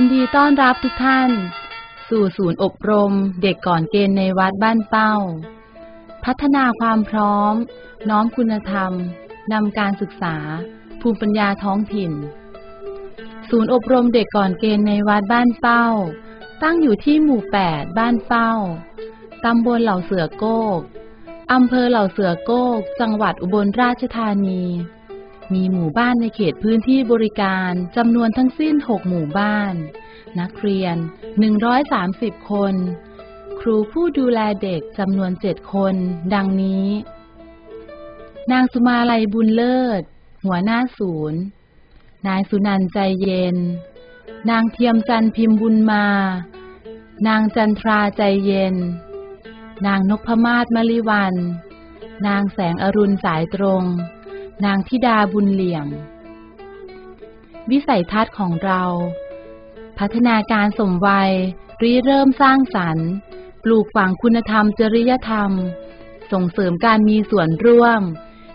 ยินดีต้อนรับทุกท่าน สู่ศูนย์อบรม เด็กก่อนเกณฑ์ในวัดบ้านเป้า พัฒนาความพร้อม น้อมคุณธรรมนำการศึกษา ภูมิปัญญาท้องถิ่น ศูนย์อบรมเด็กก่อนเกณฑ์ในวัดบ้านเป้า ตั้งอยู่ที่หมู่ 8 บ้านเป้าตำบลเหล่าเสือโก้อำเภอเหล่าเสือโก้จังหวัดอุบลราชธานี มีหมู่บ้านในเขตพื้นที่บริการจำนวนทั้งสิ้น 6 หมู่บ้าน นักเรียน 130 คน ครูผู้ดูแลเด็กจำนวน 7 คน ดังนี้ นางสุมาลัยบุญเลิศ หัวหน้าศูนย์ นายสุนันใจเย็น นางเทียมจันพิมพ์บุญมา นางจันทราใจเย็น นางนพมาศมลิวัน นางแสงอรุณสายตรง นางธิดาบุญเหลี่ยม วิสัยทัศน์ของเรา พัฒนาการสมวัยริเริ่มสร้างสรรค์ ปลูกฝังคุณธรรมจริยธรรม ส่งเสริมการมีส่วนร่วม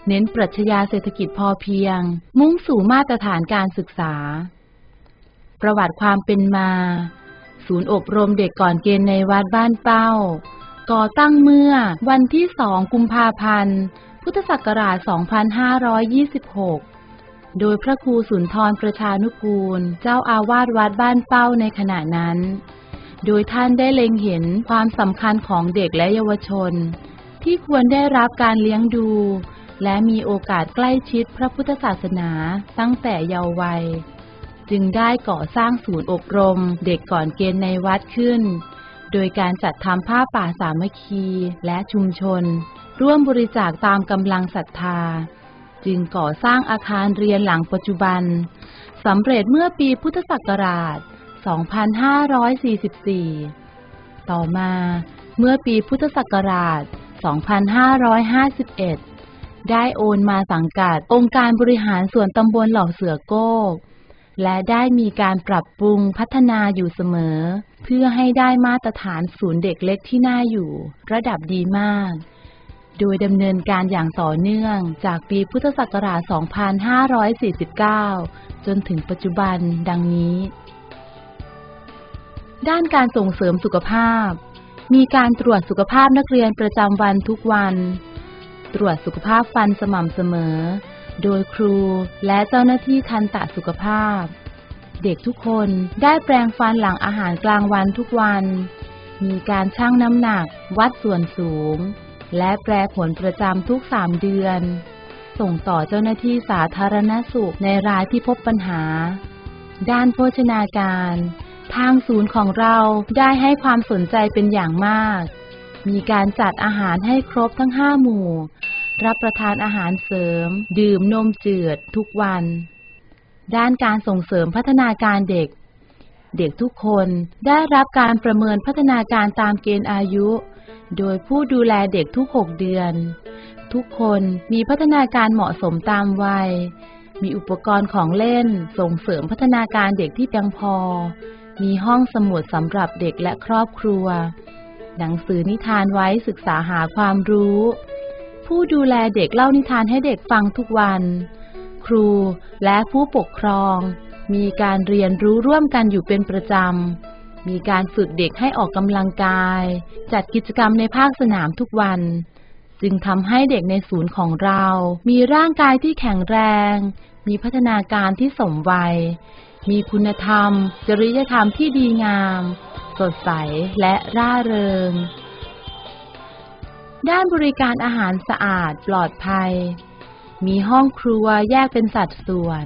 เน้นปรัชญาเศรษฐกิจพอเพียง มุ่งสู่มาตรฐานการศึกษา ประวัติความเป็นมา ศูนย์อบรมเด็กก่อนเกณฑ์ในวัดบ้านเป้า ก่อตั้งเมื่อวันที่2กุมภาพันธ์ พุทธศักราช 2526 โดยพระครูสุนทรประชานุกูล เจ้าอาวาสวัดบ้านเป้าในขณะนั้น โดยท่านได้เล็งเห็นความสำคัญของเด็กและเยาวชน ที่ควรได้รับการเลี้ยงดู และมีโอกาสใกล้ชิดพระพุทธศาสนาตั้งแต่เยาว์วัย จึงได้ก่อสร้างศูนย์อบรมเด็กก่อนเกณฑ์ในวัดขึ้น โดยการจัดทำผ้าป่าสามัคคีและชุมชน ร่วมบริจาคตามกำลังศรัทธา จึงก่อสร้างอาคารเรียนหลังปัจจุบันสำเร็จเมื่อปีพุทธศักราช 2544 ต่อมาเมื่อปีพุทธศักราช 2551 ได้โอนมาสังกัดองค์การบริหารส่วนตำบลเหล่าเสือโก้กและได้มีการปรับปรุงพัฒนาอยู่เสมอ เพื่อให้ได้มาตรฐานศูนย์เด็กเล็กที่น่าอยู่ ระดับดีมาก โดยดำเนินการอย่างต่อเนื่องจากปีพุทธศักราช 2549 จนถึงปัจจุบันดังนี้ ด้านการส่งเสริมสุขภาพ มีการตรวจสุขภาพนักเรียนประจำวันทุกวัน ตรวจสุขภาพฟันสม่ำเสมอ โดยครูและเจ้าหน้าที่ทันตสุขภาพ เด็กทุกคนได้แปรงฟันหลังอาหารกลางวันทุกวัน มีการชั่งน้ำหนัก วัดส่วนสูง และแปรผลประจำทุกสามเดือน ส่งต่อเจ้าหน้าที่สาธารณสุขในรายที่พบปัญหา ด้านโภชนาการ ทางศูนย์ของเราได้ให้ความสนใจเป็นอย่างมาก มีการจัดอาหารให้ครบทั้งห้าหมู่ รับประทานอาหารเสริม ดื่มนมจืดทุกวัน ด้านการส่งเสริมพัฒนาการเด็ก เด็กทุกคนได้รับการประเมินพัฒนาการตามเกณฑ์อายุ โดยผู้ดูแลเด็กทุก 6 เดือน ทุกคนมีพัฒนาการเหมาะสมตามวัย มีอุปกรณ์ของเล่นส่งเสริมพัฒนาการเด็กที่เพียงพอ มีห้องสมุดสำหรับเด็กและครอบครัว หนังสือนิทานไว้ศึกษาหาความรู้ ผู้ดูแลเด็กเล่านิทานให้เด็กฟังทุกวัน ครูและผู้ปกครอง มีการเรียนรู้ร่วมกันอยู่เป็นประจำ มีการฝึกเด็กให้ออกกำลังกาย จัดกิจกรรมในภาคสนามทุกวัน จึงทำให้เด็กในศูนย์ของเรา มีร่างกายที่แข็งแรง มีพัฒนาการที่สมวัย มีคุณธรรม จริยธรรมที่ดีงาม สดใสและร่าเริง ด้านบริการอาหารสะอาดปลอดภัย มีห้องครัวแยกเป็นสัดส่วน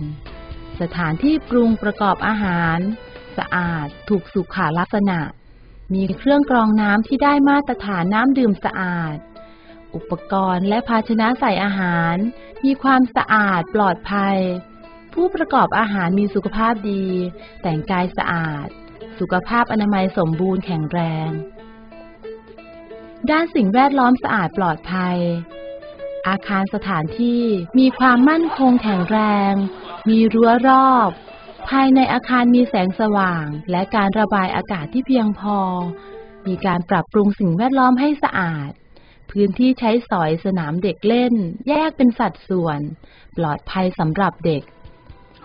สถานที่ปรุงประกอบอาหาร สะอาด ถูกสุขลักษณะ มีเครื่องกรองน้ำที่ได้มาตรฐานน้ำดื่มสะอาด อุปกรณ์และภาชนะใส่อาหาร มีความสะอาดปลอดภัย ผู้ประกอบอาหารมีสุขภาพดี แต่งกายสะอาด สุขภาพอนามัยสมบูรณ์แข็งแรง ด้านสิ่งแวดล้อมสะอาดปลอดภัยอาคารสถานที่มีความมั่นคงแข็งแรง มีรั้วรอบ ภายในอาคารมีแสงสว่างและการระบายอากาศที่เพียงพอ มีการปรับปรุงสิ่งแวดล้อมให้สะอาด พื้นที่ใช้สอยสนามเด็กเล่น แยกเป็นสัดส่วน ปลอดภัยสำหรับเด็ก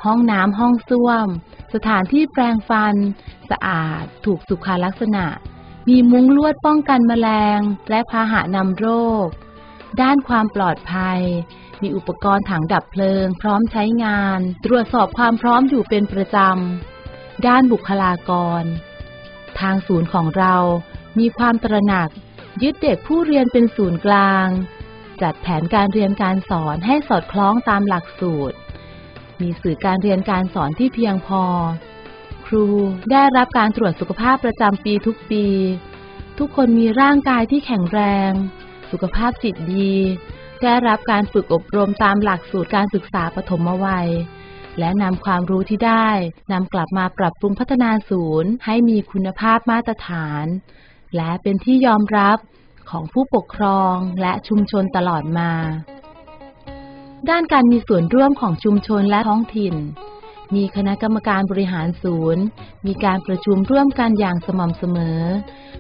ห้องน้ำห้องส้วม สถานที่แปรงฟัน สะอาด ถูกสุขลักษณะ มีมุ้งลวดป้องกันแมลง และพาหะนำโรค ด้านความปลอดภัย มีอุปกรณ์ถังดับเพลิง พร้อมใช้งาน ตรวจสอบความพร้อมอยู่เป็นประจำ ด้านบุคลากร ทางศูนย์ของเรามีความตระหนัก ยึดเด็กผู้เรียนเป็นศูนย์กลาง จัดแผนการเรียนการสอนให้สอดคล้องตามหลักสูตร มีสื่อการเรียนการสอนที่เพียงพอ ครูได้รับการตรวจสุขภาพประจำปีทุกปี ทุกคนมีร่างกายที่แข็งแรง สุขภาพจิตดี ได้รับการฝึกอบรมตามหลักสูตรการศึกษาปฐมวัย และนำความรู้ที่ได้นำกลับมาปรับปรุงพัฒนาศูนย์ ให้มีคุณภาพมาตรฐาน และเป็นที่ยอมรับของผู้ปกครองและชุมชนตลอดมา ด้านการมีส่วนร่วมของชุมชนและท้องถิ่น มีคณะกรรมการบริหารศูนย์ มีการประชุมร่วมกันอย่างสม่ำเสมอ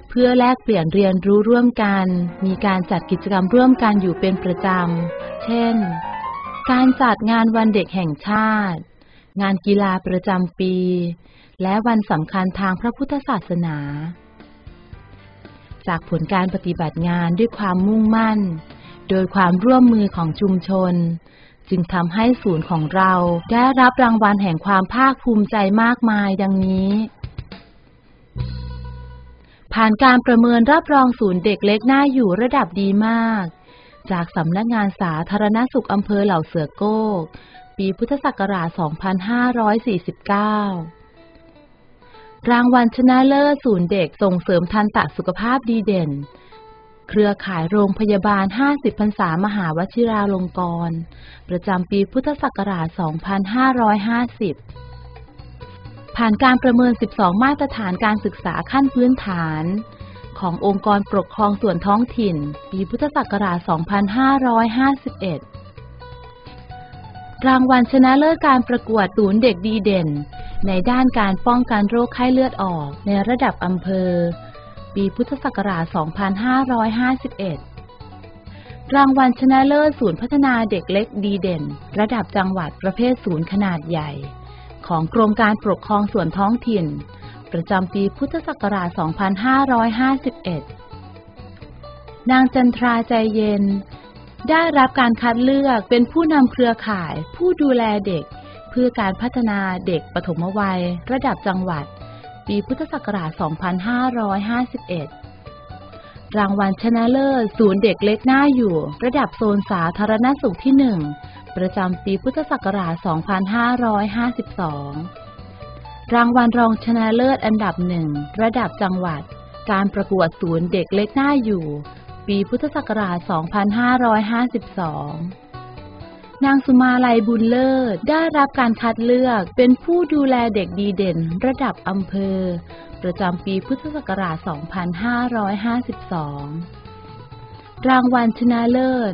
เพื่อแลกเปลี่ยนเรียนรู้ร่วมกัน มีการจัดกิจกรรมร่วมกันอยู่เป็นประจำ เช่น การจัดงานวันเด็กแห่งชาติ งานกีฬาประจำปี และวันสำคัญทางพระพุทธศาสนา จากผลการปฏิบัติงานด้วยความมุ่งมั่น โดยความร่วมมือของชุมชน จึงทำให้ศูนย์ของเรา ได้รับรางวัลแห่งความภาคภูมิใจมากมายดังนี้ ผ่านการประเมินรับรองศูนย์เด็กเล็กน่าอยู่ระดับดีมาก จากสำนักงานสาธารณสุขอำเภอเหล่าเสือโก้กปีพุทธศักราช 2549รางวัลชนะเลิศศูนย์เด็กส่งเสริมทันตสุขภาพดีเด่น เครือข่ายโรงพยาบาล 50 พรรษามหาวชิราลงกรณ์ ประจำปีพุทธศักราช 2550 ผ่านการประเมิน 12 มาตรฐานการศึกษาขั้นพื้นฐาน ขององค์กรปกครองส่วนท้องถิ่น ปีพุทธศักราช 2551 รางวัลชนะเลิศการประกวดศูนย์เด็กดีเด่น ในด้านการป้องกันโรคไข้เลือดออกในระดับอำเภอ ปีพุทธศักราช 2551 รางวัลชนะเลิศศูนย์พัฒนาเด็กเล็กดีเด่น ระดับจังหวัดประเภทศูนย์ขนาดใหญ่ ของกรมการปกครองส่วนท้องถิ่น ประจำปีพุทธศักราช 2551 นางจันทราใจเย็น ได้รับการคัดเลือกเป็นผู้นำเครือข่าย ผู้ดูแลเด็ก เพื่อการพัฒนาเด็กปฐมวัย ระดับจังหวัด ปีพุทธศักราช 2551 รางวัลชนะเลิศศูนย์เด็กเล็กหน่าอยู่ ระดับโซนสาธารณสุขที่ 1 ประจำปีพุทธศักราช 2552 รางวัลรองชนะเลิศอันดับหนึ่งระดับจังหวัด การประกวดศูนย์เด็กเล็กหน่าอยู่ ปีพุทธศักราช 2552 นางสุมาลัยบุญเลิศได้รับการคัดเลือกเป็นผู้ดูแลเด็กดีเด่นระดับอำเภอ ประจำปีพุทธศักราช 2552 รางวัลชนะเลิศ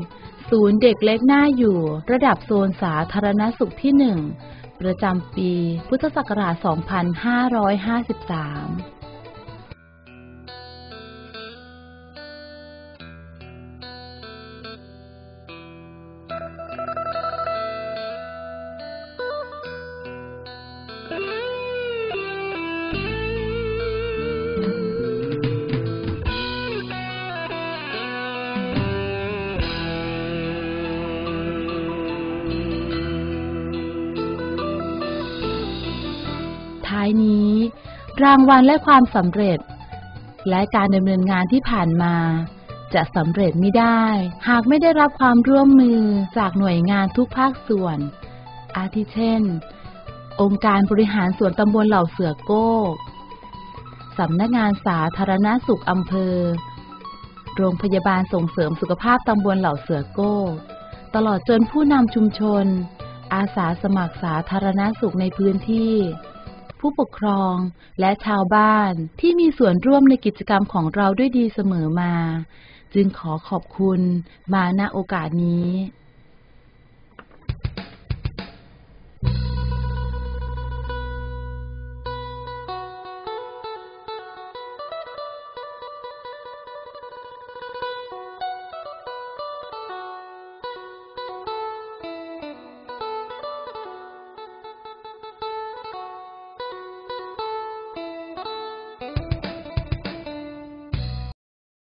ศูนย์เด็กเล็กหน่าอยู่ ระดับโซนสาธารณสุขที่ 1 ประจำปีพุทธศักราช 2553 รางวัลและความสำเร็จ และการดำเนินงานที่ผ่านมา จะสำเร็จไม่ได้ หากไม่ได้รับความร่วมมือจากหน่วยงานทุกภาคส่วน อาทิเช่น องค์การบริหารส่วนตำบลเหล่าเสือโก้สำนักงานสาธารณสุขอำเภอ โรงพยาบาลส่งเสริมสุขภาพตำบลเหล่าเสือโก้ ตลอดจนผู้นำชุมชน อาสาสมัครสาธารณสุขในพื้นที่ ผู้ปกครอง และชาวบ้านที่มีส่วนร่วมในกิจกรรมของเราด้วยดีเสมอมา จึงขอขอบคุณมาณโอกาสนี้